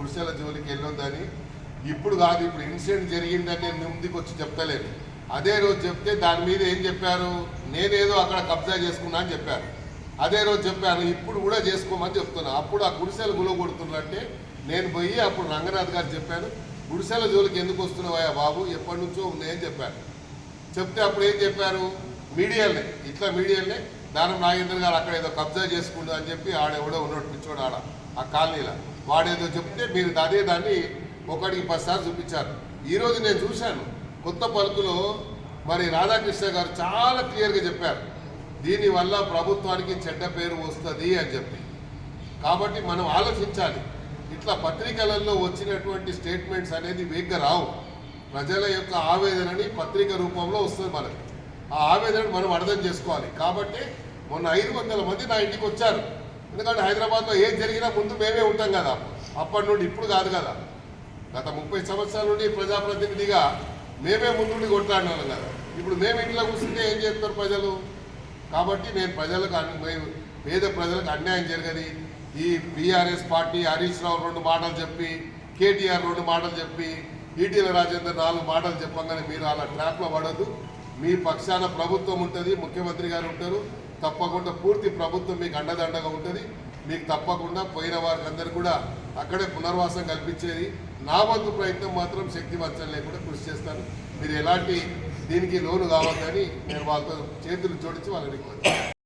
గుడిసెల జోలికి వెళ్ళొద్దని. ఇప్పుడు కాదు ఇప్పుడు ఇన్సిడెంట్ జరిగిందని నేను ముందుకు వచ్చి చెప్తలేను. అదే రోజు చెప్తే దాని మీద ఏం చెప్పారు? నేనేదో అక్కడ కబ్జా చేసుకున్నా అని చెప్పారు. అదే రోజు చెప్పాను ఇప్పుడు కూడా చేసుకోమని చెప్తున్నా. అప్పుడు ఆ గుడిసెలు గులో నేను పోయి అప్పుడు రంగనాథ్ గారు చెప్పాను గుడిసెల జోలికి ఎందుకు వస్తున్నావయ్యా బాబు? ఎప్పటి నుంచో ఉన్నాయని చెప్పారు. చెప్తే అప్పుడు ఏం చెప్పారు? మీడియాలే ఇట్లా మీడియాలే. దానం నాగేంద్ర గారు అక్కడ ఏదో కబ్జా చేసుకుంటా అని చెప్పి ఆడెవడో ఉన్నాడు పిచ్చోడు ఆడ ఆ కాలనీలో. వాడేదో చెప్తే మీరు అదే దాన్ని ఒకటికి పదిసార్లు చూపించారు. ఈరోజు నేను చూశాను. కొత్త పలుకులో మరి రాధాకృష్ణ గారు చాలా క్లియర్గా చెప్పారు. దీనివల్ల ప్రభుత్వానికి చెడ్డ పేరు వస్తుంది అని చెప్పి. కాబట్టి మనం ఆలోచించాలి. ఇట్లా పత్రికలలో వచ్చినటువంటి స్టేట్మెంట్స్ అనేది వేగ్గా రావు. ప్రజల యొక్క ఆవేదనని పత్రిక రూపంలో వస్తుంది మనకి. ఆ ఆవేదనను మనం అర్థం చేసుకోవాలి. కాబట్టి మొన్న ఐదు వందల మంది నా ఇంటికి వచ్చారు. ఎందుకంటే హైదరాబాద్లో ఏం జరిగినా ముందు మేమే ఉంటాం కదా. అప్పటి నుండి ఇప్పుడు కాదు కదా. గత ముప్పై సంవత్సరాల నుండి ప్రజాప్రతినిధిగా మేమే ముందుండి కొట్లాడినాం కదా. ఇప్పుడు మేము ఇంట్లో కూర్చుంటే ఏం చేస్తారు ప్రజలు? కాబట్టి నేను ప్రజలకు అన్- పేద ప్రజలకు అన్యాయం జరగది. ఈ బీఆర్ఎస్ పార్టీ హరీష్ రావు రెండు మాటలు చెప్పి కేటీఆర్ రెండు మాటలు చెప్పి ఈటీల రాజేందర్ నాలుగు మాటలు చెప్పంగానే మీరు అలా ట్రాప్లో పడద్దు. మీ పక్షాన ప్రభుత్వం ఉంటుంది ముఖ్యమంత్రి గారు ఉంటారు తప్పకుండా పూర్తి ప్రభుత్వం మీకు అండదండగా ఉంటుంది. మీకు తప్పకుండా పోయిన వారికి కూడా అక్కడే పునర్వాసం కల్పించేది. నా వంతు ప్రయత్నం మాత్రం శక్తి లేకుండా కృషి చేస్తాను. మీరు ఎలాంటి దీనికి లోను కావద్దని నేను వాళ్ళతో చేతులు జోడించి వాళ్ళని రిక్వెస్ట్